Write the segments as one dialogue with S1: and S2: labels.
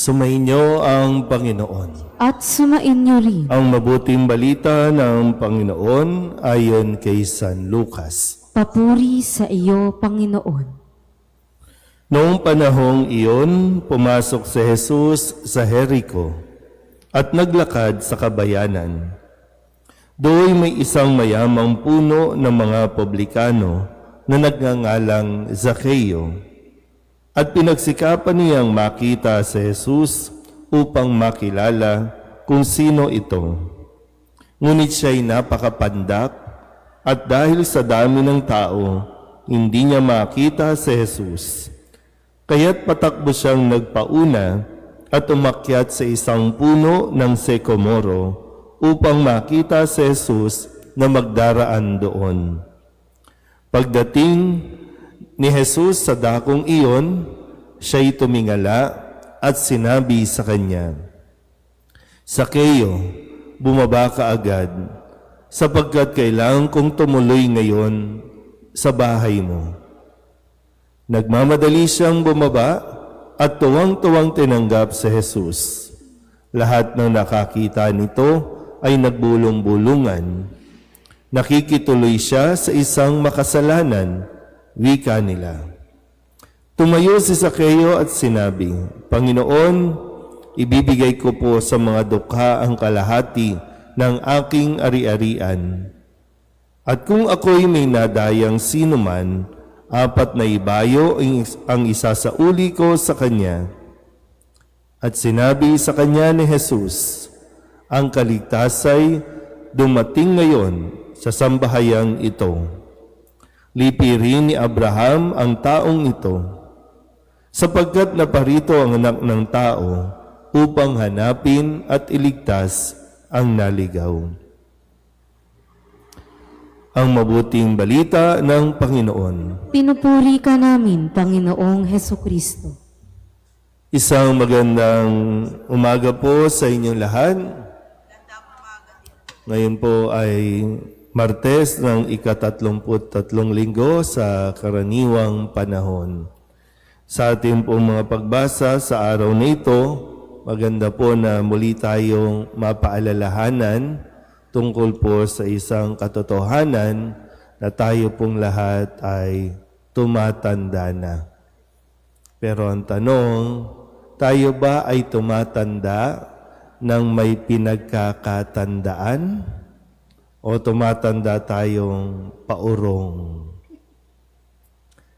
S1: Sumainyo ang Panginoon.
S2: at sumainyo rin.
S1: Ang mabuting balita ng Panginoon ayon kay San Lucas.
S2: Papuri sa iyo, Panginoon.
S1: Noong panahong iyon, pumasok si Jesus sa Jericho at naglakad sa kabayanan. Doon may isang mayamang puno ng mga publikano na nagngangalang Zaccheo. At pinagsikapan niyang makita si Jesus upang makilala kung sino ito. Ngunit siya'y napakapandak at dahil sa dami ng tao, hindi niya makita si Jesus. Kaya't patakbo siyang nagpauna at umakyat sa isang puno ng sekomoro upang makita si Jesus na magdaraan doon. Pagdating ni Jesus sa dakong iyon, siya'y tumingala at sinabi sa kanya, Sakeo, bumaba ka agad, sapagkat kailangan kong tumuloy ngayon sa bahay mo. Nagmamadali siyang bumaba at tuwang-tuwang tinanggap si Jesus. Lahat ng nakakita nito ay nagbulong-bulungan. Nakikituloy siya sa isang makasalanan, wika nila. Tumayo si Sakeo at sinabi, Panginoon, ibibigay ko po sa mga dukha ang kalahati ng aking ari-arian. At kung ako'y may nadayang sino man, apat na ibayo ang is- ang isa sa uli ko sa kanya. At sinabi sa kanya ni Jesus, ang kaligtasay dumating ngayon sa sambahayang ito. Lipirin ni Abraham ang taong ito, sapagkat naparito ang anak ng tao upang hanapin at iligtas ang naligaw ang mabuting balita ng Panginoon.
S2: Pinupuri ka namin, Panginoong Heso Kristo.
S1: Isang magandang umaga po sa inyong lahat. Ngayon po ay Martes ng ikatatlumput tatlong linggo sa karaniwang panahon. Sa ating pong mga pagbasa sa araw na ito, maganda po na muli tayong mapaalalahanan tungkol po sa isang katotohanan na tayo pong lahat ay tumatanda na. Pero ang tanong, tayo ba ay tumatanda ng may pinagkakatandaan? O tumatanda tayong paurong?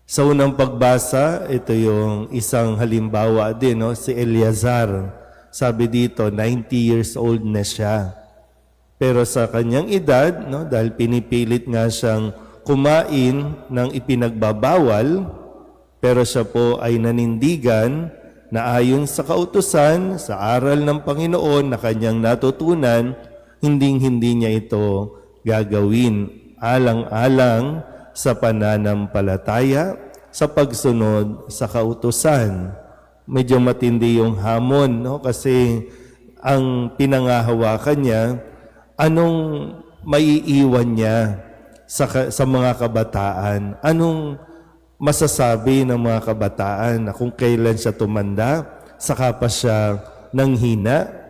S1: Sa unang pagbasa, ito yung isang halimbawa din, no? si Eleazar. Sabi dito, 90 years old na siya. Pero sa kanyang edad, no, dahil pinipilit nga siyang kumain ng ipinagbabawal, pero siya po ay nanindigan na ayon sa kautusan, sa aral ng Panginoon na kanyang natutunan, hinding-hindi niya ito gagawin alang-alang sa pananampalataya, sa pagsunod sa kautusan. Medyo matindi yung hamon, no? Kasi ang pinangahawakan niya, anong maiiwan niya sa, sa mga kabataan? Anong masasabi ng mga kabataan na kung kailan siya tumanda, saka pa siya nanghina?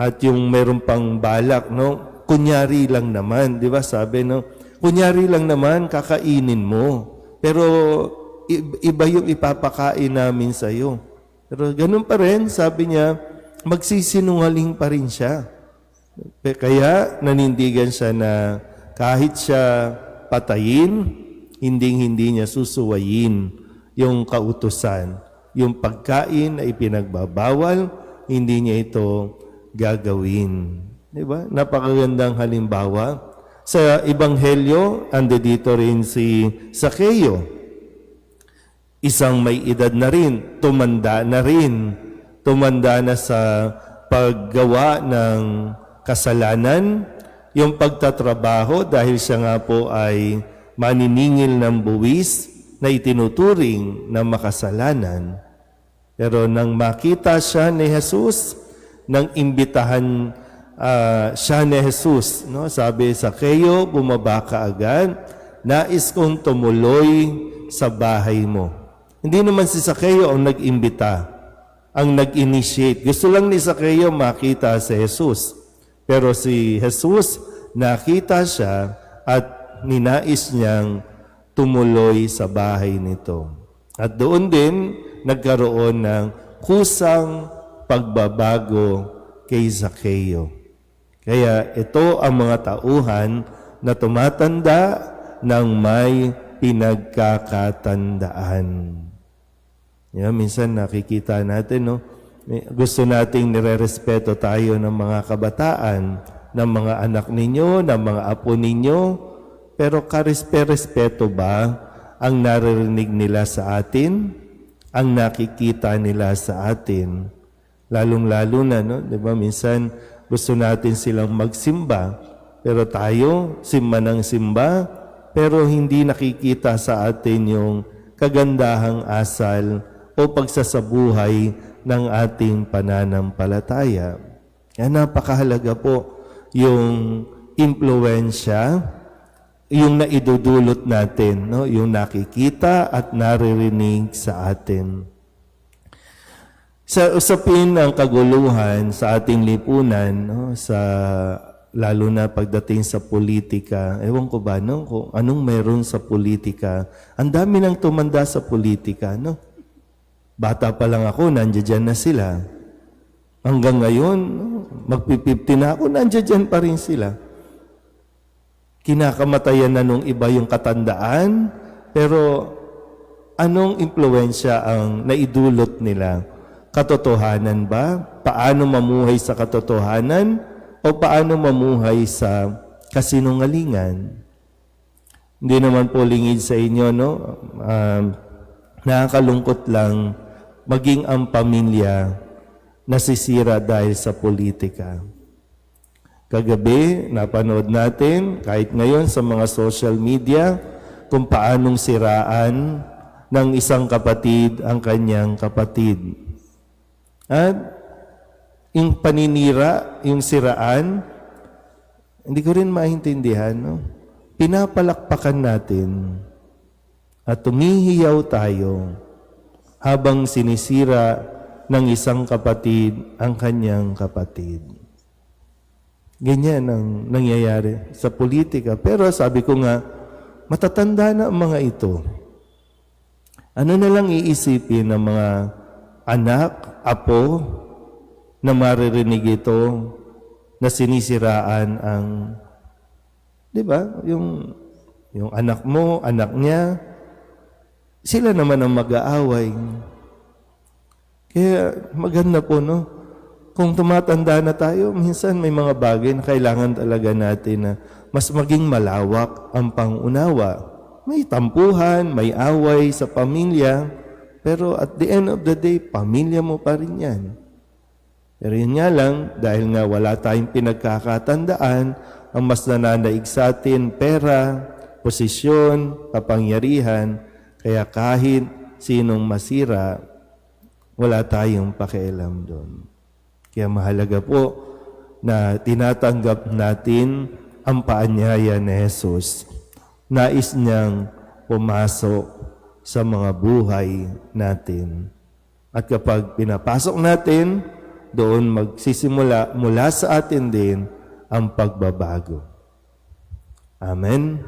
S1: At yung meron pang balak, no? Kunyari lang naman, di ba? Sabi, no? Kunyari lang naman, kakainin mo. Pero iba yung ipapakain namin sa iyo. Pero ganun pa rin, sabi niya, magsisinungaling pa rin siya. Kaya nanindigan siya na kahit siya patayin, hinding-hindi niya susuwayin yung kautusan. Yung pagkain ay pinagbabawal, hindi niya ito gagawin. Di ba? Napakagandang halimbawa. Sa Ebanghelyo, ando dito rin si Sakeo. Isang may edad na rin, tumanda na rin. Tumanda na sa paggawa ng kasalanan, yung pagtatrabaho dahil siya nga po ay maniningil ng buwis na itinuturing na makasalanan. Pero nang makita siya ni Jesus, nang imbitahan ah, siya ni Jesus, no? sabi sa Keyo, bumaba ka agad, nais kong tumuloy sa bahay mo. Hindi naman si Sakeo ang nag-imbita. ang nag-initiate. Gusto lang ni Zacchaeus makita si Jesus. Pero si Jesus, nakita siya at ninais niyang tumuloy sa bahay nito. At doon din nagkaroon ng kusang pagbabago kay Zacchaeus. Kaya ito ang mga tauhan na tumatanda ng may pinagkakatandaan. Yeah, minsan nakikita natin, no? Gusto nating nire-respeto tayo ng mga kabataan, ng mga anak ninyo, ng mga apo ninyo, pero karespe-respeto ba ang naririnig nila sa atin? Ang nakikita nila sa atin? Lalong-lalo na, no? Di ba? Minsan gusto natin silang magsimba, pero tayo, simba ng simba, pero hindi nakikita sa atin yung kagandahang asal o pagsasabuhay ng ating pananampalataya. Kaya napakahalaga po yung impluensya, yung naidudulot natin, no? yung nakikita at naririnig sa atin. Sa usapin ng kaguluhan sa ating lipunan, no, sa lalo na pagdating sa politika, ewan ko ba, no, kung anong meron sa politika, ang dami nang tumanda sa politika, no? Bata pa lang ako, nandiyan na sila. Hanggang ngayon, no, magpi-50 na ako, nandiyan pa rin sila. Kinakamatayan na nung iba yung katandaan, pero anong impluensya ang naidulot nila? Katotohanan ba? Paano mamuhay sa katotohanan? O paano mamuhay sa kasinungalingan? Hindi naman po lingid sa inyo, no? Um, nakakalungkot lang maging ang pamilya nasisira dahil sa politika. Kagabi, napanood natin, kahit ngayon sa mga social media, kung paanong siraan ng isang kapatid ang kanyang kapatid. At yung paninira, yung siraan, hindi ko rin maintindihan, no? Pinapalakpakan natin at tumihiyaw tayo habang sinisira ng isang kapatid ang kanyang kapatid. Ganyan ang nangyayari sa politika. Pero sabi ko nga, matatanda na ang mga ito. Ano na lang iisipin ng mga anak, apo, na maririnig ito na sinisiraan ang, di ba, yung, yung anak mo, anak niya, sila naman ang mag-aaway. Kaya maganda po, no? Kung tumatanda na tayo, minsan may mga bagay na kailangan talaga natin na mas maging malawak ang pangunawa. May tampuhan, may away sa pamilya, pero at the end of the day, pamilya mo pa rin yan. Pero yun nga lang, dahil nga wala tayong pinagkakatandaan, ang mas nananaig sa atin, pera, posisyon, kapangyarihan, kaya kahit sinong masira, wala tayong pakialam doon. Kaya mahalaga po na tinatanggap natin ang paanyaya ni Jesus. Nais niyang pumasok sa mga buhay natin. At kapag pinapasok natin, doon magsisimula mula sa atin din ang pagbabago. Amen.